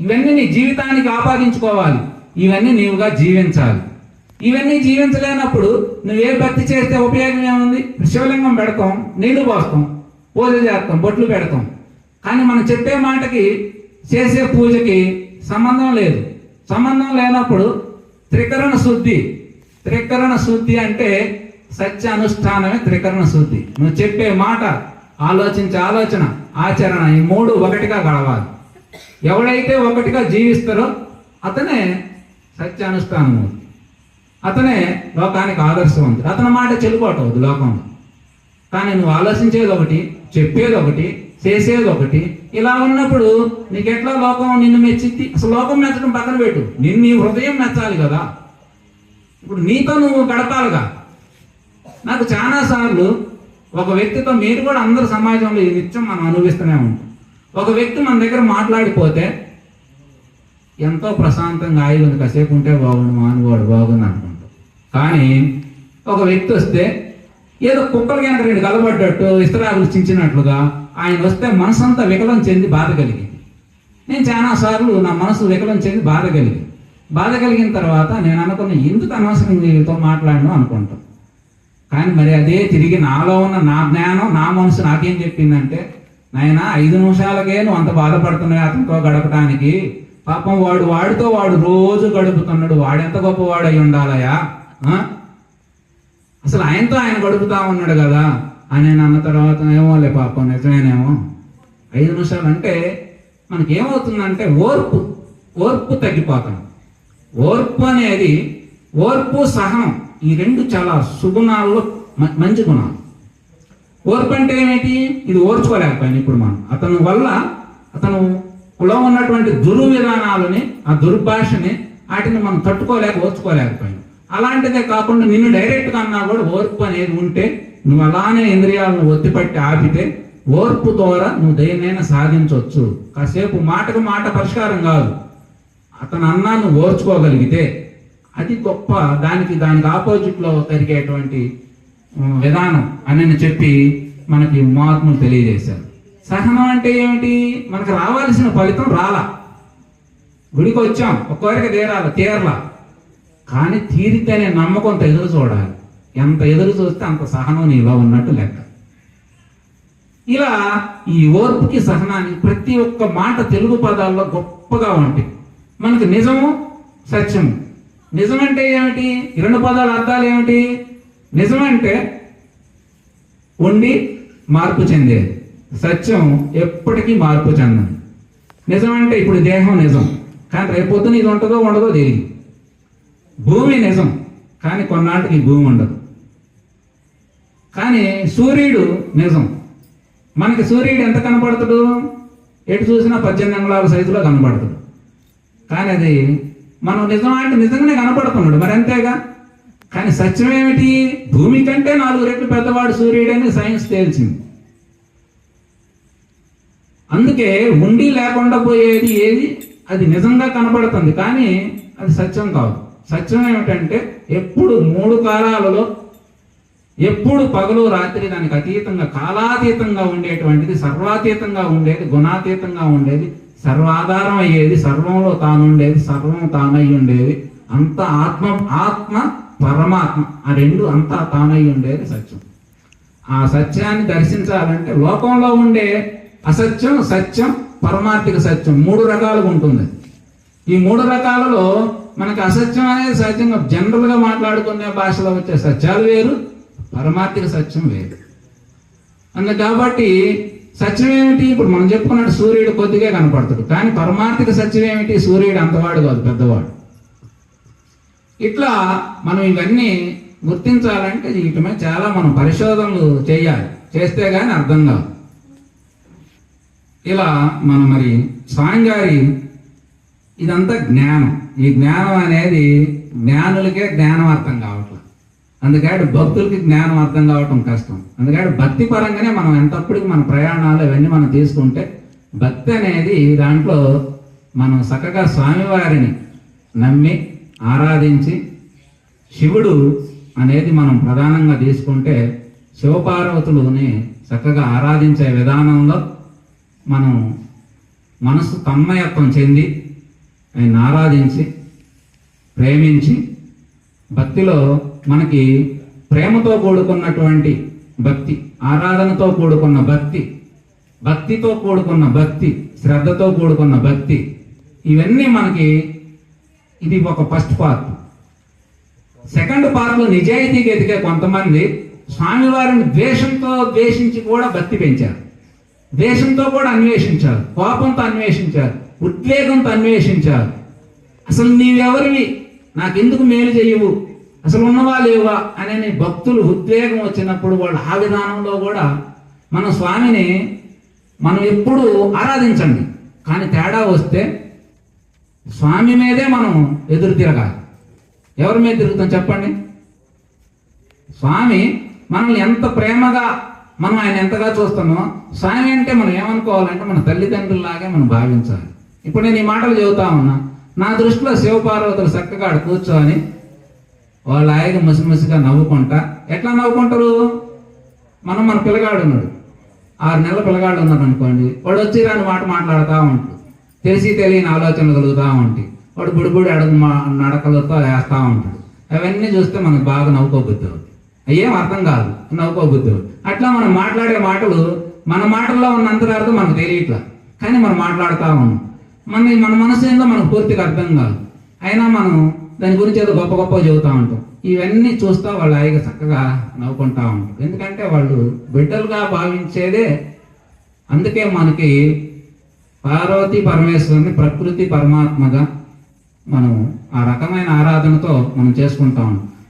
ఇవన్నీ నీ జీవితానికి ఆపాదించుకోవాలి. ఇవన్నీ నీవుగా జీవించాలి. ఇవన్నీ జీవించలేనప్పుడు నువ్వు ఏ భక్తి చేస్తే ఉపయోగం ఏముంది? శివలింగం పెడతాం నీళ్ళు పోస్తాం పూజ చేస్తాం బొట్లు పెడతాం. కానీ మనం చెప్పే మాటకి చేసే పూజకి సంబంధం లేదు. సంబంధం లేనప్పుడు త్రికరణ శుద్ధి. త్రికరణ శుద్ధి అంటే సత్య అనుష్ఠానమే త్రికరణ శుద్ధి. నువ్వు చెప్పే మాట ఆలోచించే ఆలోచన ఆచరణ ఈ మూడు ఒకటిగా గడవాలి. ఎవడైతే ఒకటిగా జీవిస్తారో అతనే సత్యానుష్ఠానమూర్తి అతనే లోకానికి ఆదర్శవంతుడు. అతని మాట చెల్లుబాటు లోకంలో. కానీ నువ్వు ఆలోచించేది ఒకటి చెప్పేది ఒకటి చేసేది ఒకటి ఇలా ఉన్నప్పుడు నీకెట్లా లోకం నిన్ను మెచ్చింది? అసలు లోకం మెచ్చడం పక్కన పెట్టు. నిన్ను నీ హృదయం మెచ్చాలి కదా. ఇప్పుడు నీతో నువ్వు గడపాలిగా. నాకు చాలా సార్లు ఒక వ్యక్తితో మీరు కూడా అందరు సమాజంలో ఈ నిత్యం మనం అనుభవిస్తూనే ఉంటాం. ఒక వ్యక్తి మన దగ్గర మాట్లాడిపోతే ఎంతో ప్రశాంతంగా ఆయిల్ ఉంది కాసేపు ఉంటే బాగుండు మానుకోడు బాగుంది అనుకుంటాం. కానీ ఒక వ్యక్తి వస్తే ఏదో కుక్కలు కనుక రెండు కలబడ్డట్టు ఇస్తరాకులు చించినట్లుగా ఆయన వస్తే మనసంతా వికలం చెంది బాధ కలిగింది. నేను చాలా సార్లు నా మనసు వికలం చెంది బాధ కలిగింది. బాధ కలిగిన తర్వాత నేను అనుకున్న ఎందుకు అనవసరం వీళ్ళతో మాట్లాడను అనుకుంటాం. కానీ మరి అదే తిరిగి నాలో ఉన్న నా జ్ఞానం నా మనసు నాకేం చెప్పిందంటే నాయన ఐదు నిమిషాలకే నువ్వు అంత బాధపడుతున్నావు అతనితో గడపడానికి పాపం వాడు వాడితో వాడు రోజు గడుపుతున్నాడు. వాడెంత గొప్పవాడు అయి ఉండాలయా అసలు ఆయనతో ఆయన గడుపుతా ఉన్నాడు కదా అని అన్న తర్వాత ఏమోలే పాపం నిజమేనేమో. ఐదు నిమిషాలు అంటే మనకి ఏమవుతుందంటే ఓర్పు ఓర్పు తగ్గిపోతాం. ఓర్పు అనేది ఓర్పు సహనం ఈ రెండు చాలా సుగుణాల్లో మంచి గుణాలు. ఓర్పు అంటే ఏమిటి? ఇది ఓర్చుకోలేకపోయాను ఇప్పుడు మనం. అతని వల్ల అతను కులం ఉన్నటువంటి దుర్విధానాలని ఆ దుర్భాషని వాటిని మనం తట్టుకోలేక ఓర్చుకోలేకపోయాం అలాంటిదే కాకుండా నిన్ను డైరెక్ట్గా అన్నా కూడా ఓర్పు అనేది ఉంటే నువ్వు అలానే ఇంద్రియాలను ఒత్తిపట్టి ఆపితే ఓర్పు ద్వారా నువ్వు దేన్నైనా సాధించవచ్చు కాసేపు మాటకు మాట పరిష్కారం కాదు. అతను అన్నా నువ్వు ఓర్చుకోగలిగితే అది గొప్ప దానికి దానికి ఆపోజిట్లో జరిగేటువంటి విధానం అని చెప్పి మనకి మహాత్ములు తెలియజేశారు. సహనం అంటే ఏమిటి? మనకు రావాల్సిన ఫలితం రాలా. గుడికి వచ్చాం. ఒక్కొరికి తీరాల తీరలా. కానీ తీరితేనే నమ్మకంతో ఎదురు చూడాలి. ఎంత ఎదురు చూస్తే అంత సహనం నీలో ఉన్నట్టు లెక్క. ఇలా ఈ ఓర్పుకి సహనానికి ప్రతి ఒక్క మాట తెలుగు పదాల్లో గొప్పగా ఉంటాయి మనకి నిజము సత్యము. నిజం అంటే ఏమిటి? రెండు పదాల అర్థాలు ఏమిటి? నిజం అంటే ఉండి మార్పు చెందేది సత్యం ఎప్పటికీ మార్పు చెందదు. నిజం అంటే ఇప్పుడు దేహం నిజం. కానీ రేపొద్దున ఇది ఉంటుందో ఉండదో తెలియదు. భూమి నిజం. కానీ కొన్నాటికి భూమి ఉండదు. కానీ సూర్యుడు నిజం. మనకి సూర్యుడు ఎంత కనపడతాడు? ఎటు చూసినా పద్దెనిమిది అంగుళాల సైజులో కనపడతాడు. కానీ అది మనం నిజం అంటే నిజంగానే కనపడుతున్నాడు. మరి అంతేగా? కానీ సత్యం ఏమిటి? భూమి కంటే నాలుగు రెట్లు పెద్దవాడు సూర్యుడు అని సైన్స్ తేల్చింది. అందుకే ఉండి లేకుండా పోయేది ఏది? అది నిజంగా కనబడుతుంది కానీ అది సత్యం కాదు. సత్యం ఏమిటంటే ఎప్పుడు మూడు కాలాలలో ఎప్పుడు పగలు రాత్రి దానికి అతీతంగా కాలాతీతంగా ఉండేటువంటిది సర్వాతీతంగా ఉండేది గుణాతీతంగా ఉండేది సర్వాధారం అయ్యేది సర్వంలో తాను ఉండేది సర్వం తానై ఉండేది అంత ఆత్మ ఆత్మ పరమాత్మ ఆ రెండు అంతా తానై ఉండేది సత్యం. ఆ సత్యాన్ని దర్శించాలంటే లోకంలో ఉండే అసత్యం సత్యం పరమార్థిక సత్యం మూడు రకాలుగా ఉంటుంది. ఈ మూడు రకాలలో మనకు అసత్యం అనేది సత్యంగా జనరల్గా మాట్లాడుకునే భాషలో వచ్చే సత్యాలు వేరు పరమార్థిక సత్యం వేరు. అందు కాబట్టి సత్యం ఏమిటి? ఇప్పుడు మనం చెప్పుకున్నట్టు సూర్యుడు కొద్దిగా కనపడతాడు కానీ పరమార్థిక సత్యం ఏమిటి? సూర్యుడు అంతవాడు కాదు పెద్దవాడు. ఇట్లా మనం ఇవన్నీ గుర్తించాలంటే వీటి మీద చాలా మనం పరిశోధనలు చేయాలి. చేస్తే కానీ అర్థం కాదు. ఇలా మనం మరి స్వామిగారి ఇదంతా జ్ఞానం. ఈ జ్ఞానం అనేది జ్ఞానులకే జ్ఞానం అర్థం కావట్లేదు అందుకని భక్తులకి జ్ఞానం అర్థం కావటం కష్టం. అందుకని భక్తి పరంగానే మనం ఎంతప్పటికి మన ప్రయాణాలు ఇవన్నీ మనం తీసుకుంటే భక్తి అనేది దాంట్లో మనం చక్కగా స్వామివారిని నమ్మి ఆరాధించి శివుడు అనేది మనం ప్రధానంగా తీసుకుంటే శివపార్వతులని చక్కగా ఆరాధించే విధానంలో మనం మనసు తన్మయత్వం చెంది ఆయన ఆరాధించి ప్రేమించి భక్తిలో మనకి ప్రేమతో కూడుకున్నటువంటి భక్తి ఆరాధనతో కూడుకున్న భక్తి భక్తితో కూడుకున్న భక్తి శ్రద్ధతో కూడుకున్న భక్తి ఇవన్నీ మనకి ఇది ఒక ఫస్ట్ పార్ట్. సెకండ్ పార్ట్లో నిజాయితీగా ఎదిగే కొంతమంది స్వామివారిని ద్వేషంతో ద్వేషించి కూడా భక్తి పెంచారు. ద్వేషంతో కూడా అన్వేషించారు. కోపంతో అన్వేషించారు. ఉద్వేగంతో అన్వేషించారు. అసలు నీవెవరివి? నాకెందుకు మేలు చేయవు? అసలు ఉన్నవా లేవా? అనే భక్తులు ఉద్వేగం వచ్చినప్పుడు వాళ్ళు ఆ విధానంలో కూడా మన స్వామిని మనం ఎప్పుడు ఆరాధించండి. కానీ తేడా వస్తే స్వామి మీదే మనం ఎదురు తిరగాలి. ఎవరి మీద తిరుగుతాం చెప్పండి? స్వామి మనల్ని ఎంత ప్రేమగా మనం ఆయన ఎంతగా చూస్తామో స్వామి అంటే మనం ఏమనుకోవాలంటే మన తల్లిదండ్రుల్లాగే మనం భావించాలి. ఇప్పుడు నేను ఈ మాటలు చెబుతా ఉన్నా నా దృష్టిలో శివపార్వతులు చక్కగా ఆడ కూర్చొని వాళ్ళ ఆయన మసి మసిగా నవ్వుకుంటా ఎట్లా నవ్వుకుంటారు? మనం మన పిల్లగాడు ఉన్నాడు. ఆరు నెలల పిల్లగాడు ఉన్నాడు అనుకోండి వాడు వచ్చి రాని మాట మాట్లాడుతూ ఉంటాడు. తెలిసి తెలియని ఆలోచనలు కలుగుతూ ఉంటాయి. వాడు బుడిబుడి అడుగు నడకలతో వేస్తూ ఉంటాడు. అవన్నీ చూస్తే మనకు బాగా నవ్వుకోబుద్ధి అవుతుంది అర్థం కాదు. నవ్వుకోబుద్ధి అట్లా మనం మాట్లాడే మాటలు మన మాటల్లో ఉన్న అంతరార్థం మనకు తెలియట్లా. కానీ మనం మాట్లాడుతూ ఉన్నాం. మన మన మనసు ఏందో మనకు పూర్తిగా అర్థం కాదు. అయినా మనం దాని గురించి ఏదో గొప్ప గొప్ప చెబుతూ ఉంటాం. ఇవన్నీ చూస్తూ వాళ్ళు హాయిగా చక్కగా నవ్వుకుంటా ఉంటారు ఎందుకంటే వాళ్ళు బిడ్డలుగా భావించేదే. అందుకే మనకి పార్వతి పరమేశ్వరుని ప్రకృతి పరమాత్మగా మనం ఆ రకమైన ఆరాధనతో మనం చేసుకుంటా ఉంటాం